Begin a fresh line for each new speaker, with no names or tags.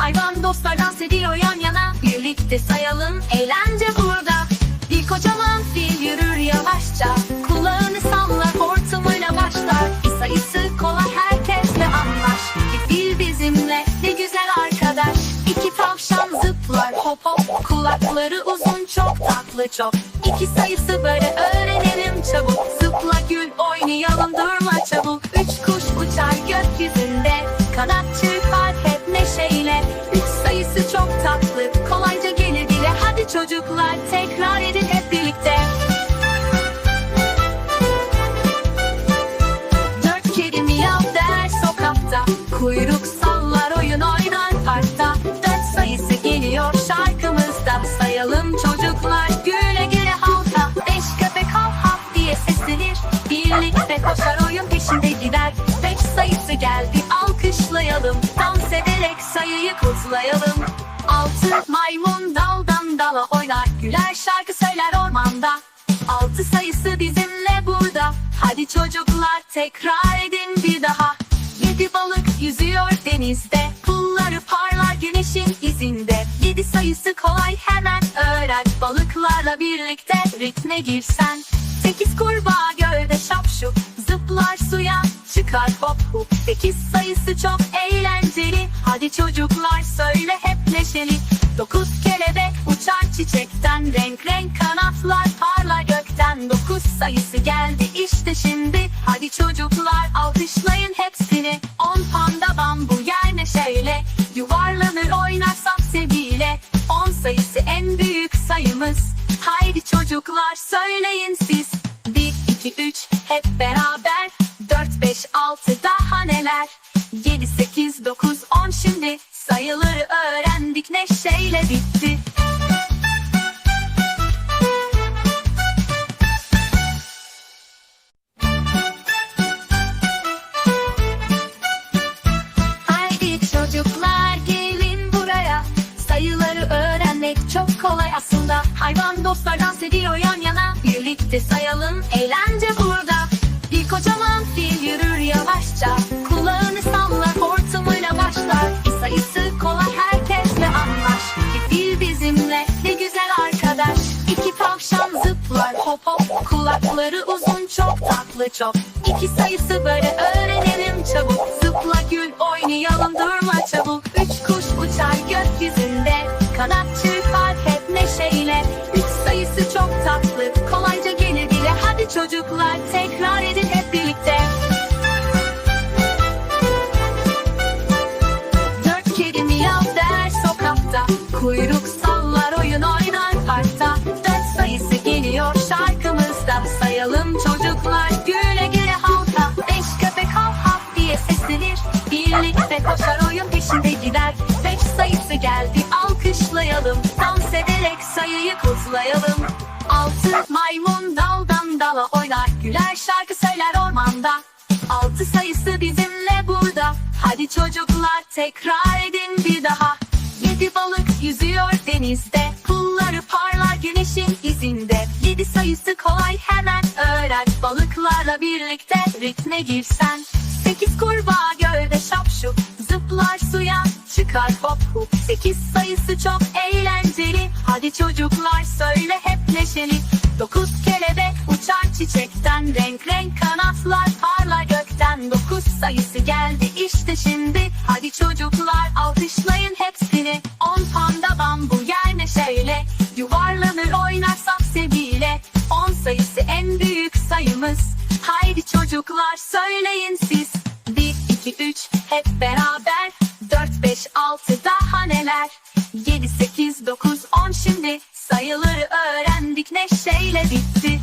Hayvan dostlar dans ediyor yan yana. Birlikte sayalım eğlence burada. Bir kocaman fil yürür yavaşça. Kulağını sallar hortumuyla başlar. Bir sayısı kolay herkesle anlaş. Bir fil bizimle ne güzel arkadaş. İki tavşan zıplar hop hop. Kulakları uzun çok tatlı çok. İki sayısı böyle öğrenelim çabuk. Zıpla gül oynayalım durma çabuk. Üç kuş uçar gökyüzünde. Kanat çocuklar tekrar edin hep birlikte. Dört kedi miyav der sokakta. Kuyruk sallar oyun oynar parkta. Dört sayısı geliyor şarkımızda. Sayalım çocuklar güle güle halka. Beş köpek hav hav diye seslenir. Birlikte koşar oyun peşinde gider. Beş sayısı geldi alkışlayalım. Dans ederek sayıyı kutlayalım. Altı maymun daldan dala oynar Güler şarkı söyler ormanda. Altı sayısı bizimle burada. Hadi çocuklar tekrar edin bir daha. Yedi balık yüzüyor denizde. Pulları parlar güneşin izinde. Yedi sayısı kolay hemen öğren. Balıklarla birlikte ritme girsen. Sekiz kurbağa gölde şapşup Zıplar suya çıkar hop hop. Sekiz sayısı çok eğlenceli. Hadi çocuklar söyle hep neşeli. Dokuz kelebek uçar çiçekten Renk renk kanatlar parlar gökten. Dokuz sayısı geldi işte şimdi. Hadi çocuklar alkışlayın hepsini. On panda bambu yer neşeyle. Yuvarlanır oynar sevgiyle On sayısı en büyük sayımız. Haydi çocuklar söyleyin siz. Bir, iki, üç hep beraber. Dört, beş, altı daha neler? Yedi, sekiz, dokuz, on şimdi. Sayıları öğrendik neşeyle bitti aslında Hayvan dostlar dans ediyor yan yana. Birlikte sayalım eğlence burada. Bir kocaman fil yürür yavaşça. Kulağını sallar hortumuyla başlar. Sayısı kolay herkesle anlaş. Bir fil bizimle ne güzel arkadaş. İki tavşan zıplar hop hop. Kulakları uzun çok tatlı çok. İki sayısı böyle öğrenelim çabuk. Zıpla gül oynayalım durma çabuk. Üç kuş uçar gökyüzünde. Kanat çocuklar tekrar edin hep birlikte. Dört kedi miyav der sokakta. Kuyruk sallar oyun oynar parkta. Dört sayısı geliyor şarkımızda. Sayalım çocuklar güle güle halka. Beş köpek hav hav diye seslenir. Birlikte koşar oyun peşinde gider. Beş sayısı geldi alkışlayalım. Dans ederek sayıyı kutlayalım. Altı maymun daldan dala oynar Güler şarkı söyler ormanda. Altı sayısı bizimle burada. Hadi çocuklar tekrar edin bir daha. Yedi balık yüzüyor denizde. Pulları parlar güneşin izinde. Yedi sayısı kolay hemen öğren. Balıklarla birlikte ritme girsen. Sekiz kurbağa gölde şapşup Zıplar suya çıkar hop hop Sekiz sayısı çok eğlenceli. Hadi çocuklar söyle hep neşeli. Dokuz kelebek uçar çiçekten Renk renk kanatlar parlar gökten. Dokuz sayısı geldi işte şimdi. Hadi çocuklar alkışlayın hepsini. On panda bambu yer neşeyle Yuvarlanır oynar sevgiyle On sayısı en büyük sayımız. Haydi çocuklar söyleyin siz. Bir, iki, üç hep beraber neler Yedi, sekiz, dokuz, on. Şimdi Sayıları öğrendik. Neşeyle bitti